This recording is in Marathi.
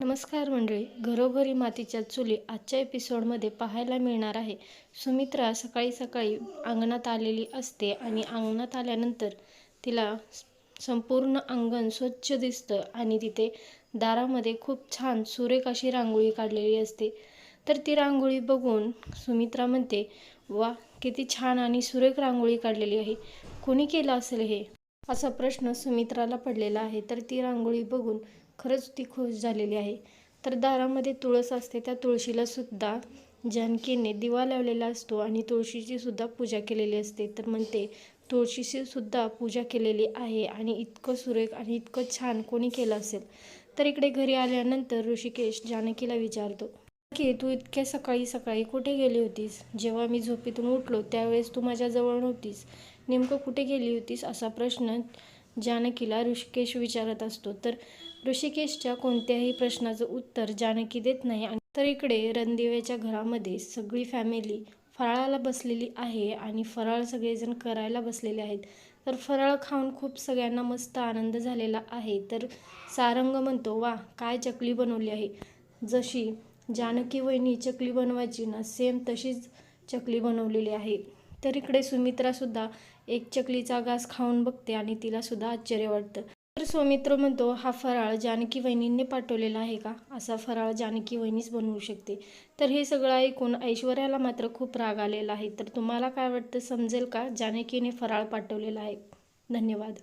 नमस्कार मंडळी घरोघरी मातीच्या चुली आजच्या एपिसोडमध्ये पाहायला मिळणार आहे. सुमित्रा सकाळी सकाळी अंगणात आलेली असते आणि अंगणात आल्यानंतर तिला संपूर्ण अंगण स्वच्छ दिसतं आणि तिथे दारामध्ये खूप छान सुरेख अशी रांगोळी काढलेली असते. तर ती रांगोळी बघून सुमित्रा म्हणते वा किती छान आणि सुरेख रांगोळी काढलेली आहे. कोणी केलं असेल हे? असा प्रश्न सुमित्राला पडलेला आहे. तर ती रांगोळी बघून खरंच ती खुश झालेली आहे. तर दारामध्ये तुळस असते त्या तुळशीला सुद्धा जानकीने दिवा लावलेला असतो आणि तुळशीची सुद्धा पूजा केलेली असते. तर म्हणते तुळशीची सुद्धा पूजा केलेली आहे आणि इतकं सुरेख आणि इतकं छान कोणी केलं असेल? तर इकडे घरी आल्यानंतर ऋषिकेश जानकीला विचारतो की तू इतक्या सकाळी सकाळी कुठे गेली होतीस? जेव्हा मी झोपेतून उठलो त्यावेळेस तू माझ्याजवळ नव्हतीस. नेमकं कुठे गेली होतीस? असा प्रश्न जानकीला ऋषिकेश विचारत असतो. तर ऋषिकेशच्या कोणत्याही प्रश्नाचं उत्तर जानकी देत नाही आणि तर इकडे रणदिव्याच्या घरामध्ये सगळी फॅमिली फराळाला बसलेली आहे आणि फराळ सगळेजण करायला बसलेले आहेत. तर फराळ खाऊन खूप सगळ्यांना मस्त आनंद झालेला आहे. तर सारंग म्हणतो वा काय चकली बनवली आहे. जशी जानकी वहिनी चकली बनवायची ना सेम तशीच चकली बनवलेली आहे. तर इकडे सुमित्रासुद्धा एक चकलीचा घास खाऊन बघते आणि तिलासुद्धा आश्चर्य वाटतं. तर सौमित्र म्हणतो हा फराळ जानकी वहिनींनी पाठवलेला आहे का? असा फराळ जानकी वहिनीच बनवू शकते. तर हे सगळं ऐकून ऐश्वर्याला मात्र खूप राग आलेला आहे. तर तुम्हाला काय वाटतं समजेल का? जानकीने फराळ पाठवलेला आहे. धन्यवाद.